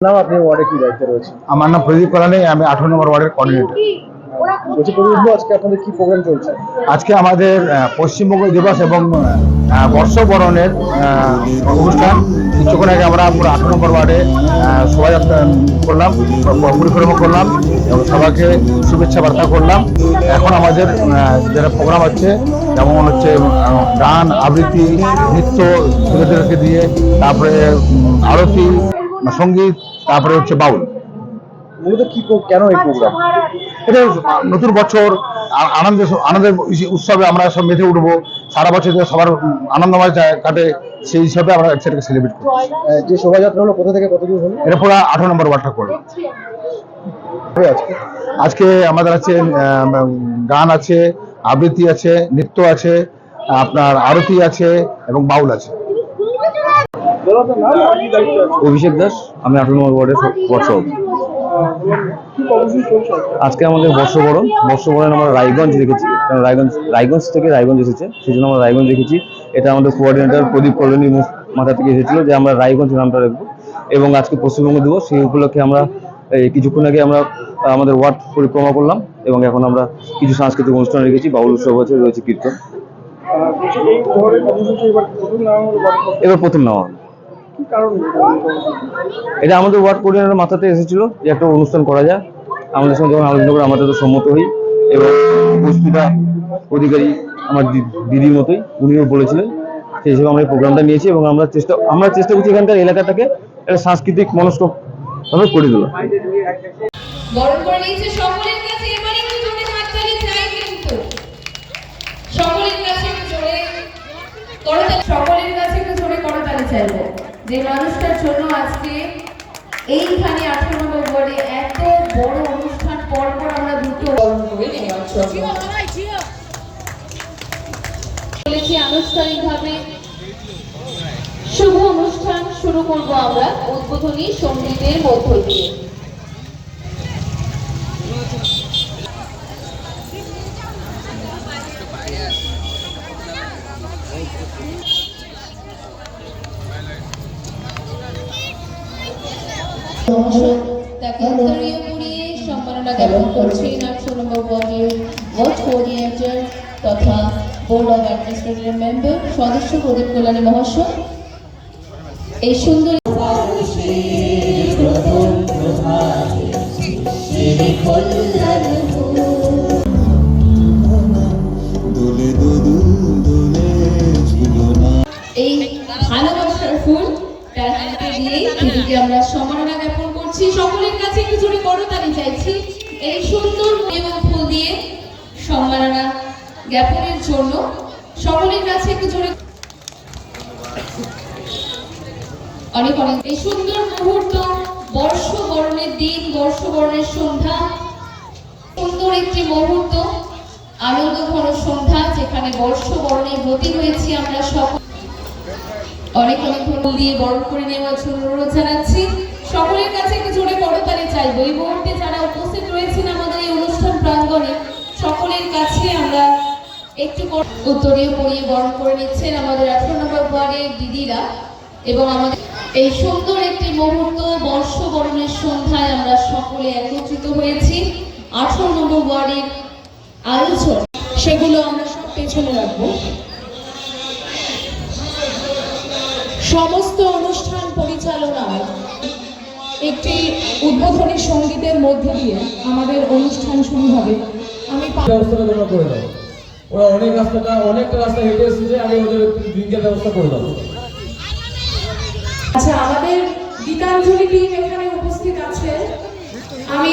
নাম আপনি ওয়ার্ডে কি দায়িত্ব আমার নাম প্রদীপ কলানি আমি আঠারো নম্বর ওয়ার্ডের কোঅর্ডিনেটর বলছি আজকে আপনাদের কি প্রোগ্রাম চলছে? আজকে আমাদের পশ্চিমবঙ্গ দিবস এবং বর্ষবরণের অনুষ্ঠান। কিছুক্ষণ আগে আমরা পুরো আঠারো নম্বর ওয়ার্ডে শোভাযাত্রা করলাম পরিক্রমা করলাম এবং সবাইকে শুভেচ্ছা বার্তা করলাম। এখন আমাদের যেটা প্রোগ্রাম আছে যেমন হচ্ছে গান আবৃত্তি নৃত্য ছেলেদেরকে দিয়ে তারপরে আরতি সংগীত তারপরে হচ্ছে বাউল। মূলত কি কেন এই প্রোগ্রাম? এটা নতুন বছর আনন্দের আনন্দের উৎসবে আমরা সব মেতে উঠবো। সারা বছর যে সবার আনন্দময় কাটে সেই হিসাবে আমরা সেটাকে সেলিব্রেট করি যে শোভাযাত্রা হলো কোথা থেকে কত দূর হলো? এটা পুরো আঠারো নম্বর ওয়ার্ডটা করব হবে আজকে আজকে আমাদের আছে গান আছে আবৃত্তি আছে নৃত্য আছে আপনার আরতি আছে এবং বাউল আছে দাদা আপনার নাম আর কি দায়িত্ব আছে অভিষেক দাস, আমি আঠারো নম্বর ওয়ার্ডের কি আজকে আমাদের বর্ষবরণ। বর্ষবরণ আমরা রায়গঞ্জ রেখেছি কারণ রায়গঞ্জ রায়গঞ্জ থেকে রায়গঞ্জ এসেছে, সেই জন্য আমরা রায়গঞ্জ রেখেছি এটা আমাদের কোঅর্ডিনেটর প্রদীপ কলোনির মাথা থেকে এসেছিল যে আমরা রায়গঞ্জ নামটা রাখব। এবং আজকে পশ্চিমবঙ্গ দিবস, সেই উপলক্ষে আমরা, এই কিছুক্ষণ আগে আমরা, আমাদের ওয়ার্ড পরিক্রমা করলাম। এবং এখন আমরা কিছু সাংস্কৃতিক অনুষ্ঠান রেখেছি, বাউল উৎসব আছে রয়েছে কীর্তন। এবার প্রথম নেওয়া। এটা আমাদের ওয়ার্ড কোঅর্ডিনেটর মাথাতে এসেছিল যে একটা অনুষ্ঠান করা যায় আমাদের সঙ্গে যখন আলোচনা করে আমাদের তো সম্মত হই। এবং পুষ্পিতা অধিকারী আমার দিদির মতোই উনিও বলেছিলেন সেই হিসেবে আমরা এই প্রোগ্রামটা নিয়েছি এবং আমরা চেষ্টা আমরা চেষ্টা করছি এখানকার এলাকাটাকে একটা সাংস্কৃতিক মনস্ক ভাবে করে তোলা। বরণ করে নিয়েছে সকলের কাছে এবার একটু জোরে হাততালি চাই কিন্তু সকলের কাছে একটু জোরে করতালি সকলের কাছে একটু জোরে করতালি চাইব যে মানুষটার জন্য আজকে এইখানে আঠারো ওয়ার্ডে এত বড় অনুষ্ঠান পর পর আমরা দুটো আনুষ্ঠানিকভাবে শুভ অনুষ্ঠান শুরু করব আমরা, উদ্বোধনী সঙ্গীতের মধ্য দিয়ে। তাকে উত্তরীয় পড়িয়ে সম্মাননা জ্ঞাপন করছেন আটশো নম্বর ওয়ার্ডের ওয়ার্ড কোঅর্ডিনেটর তথা বোর্ড অব মেম্বার সদস্য প্রদীপ কল্যাণী মহাশয়। এই সুন্দর জ্ঞাপনের জন্য সকলের কাছে একটু জোরে অনেক অনেক এই সুন্দর মুহূর্ত, বর্ষবরণের দিন, বর্ষবরণের সন্ধ্যা। সুন্দর একটি মুহূর্ত, আনন্দ ঘন সন্ধ্যা, যেখানে বর্ষবরণে গতি হয়েছি আমরা সকল অনেক অনেক ধন্যবাদ দিয়ে বরণ করে নেওয়ার জন্য অনুরোধ জানাচ্ছি। সকলের কাছে একটু জোরে করতালি, চাইব। এই মুহূর্তে যারা উপস্থিত রয়েছেন আমাদের এই অনুষ্ঠান প্রাঙ্গণে, সকলের কাছে আমরা একটু উত্তরীয় পরিয়ে বরণ করে নিচ্ছেন আমাদের আঠারো নম্বর ওয়ার্ডের দিদিরা এবং আমাদের এই সুন্দর একটি মুহূর্ত বর্ষবরণের সন্ধ্যায় আমরা সকলে একত্রিত হয়েছি। আঠারো নম্বর ওয়ার্ডের আলোচনা সেগুলো আমরা সব পেছনে রাখব। সমস্ত অনুষ্ঠান পরিচালনায় একটি উদ্বোধনী সঙ্গীতের মধ্যে দিয়ে আমাদের অনুষ্ঠান শুরু হবে। আমি করে দাও। ওরা অনেক রাস্তাটা, অনেকটা রাস্তা হেঁটে এসেছে, আমি ওদের ড্রিঙ্কের ব্যবস্থা করে দেবো। আচ্ছা আমাদের গীতাঞ্জলি টিম এখানে উপস্থিত আছে। আমি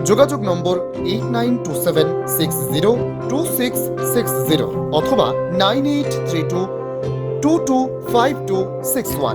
যোগাযোগ number eight nine two seven six zero two six six zero অথবা nine eight three two two two five two six one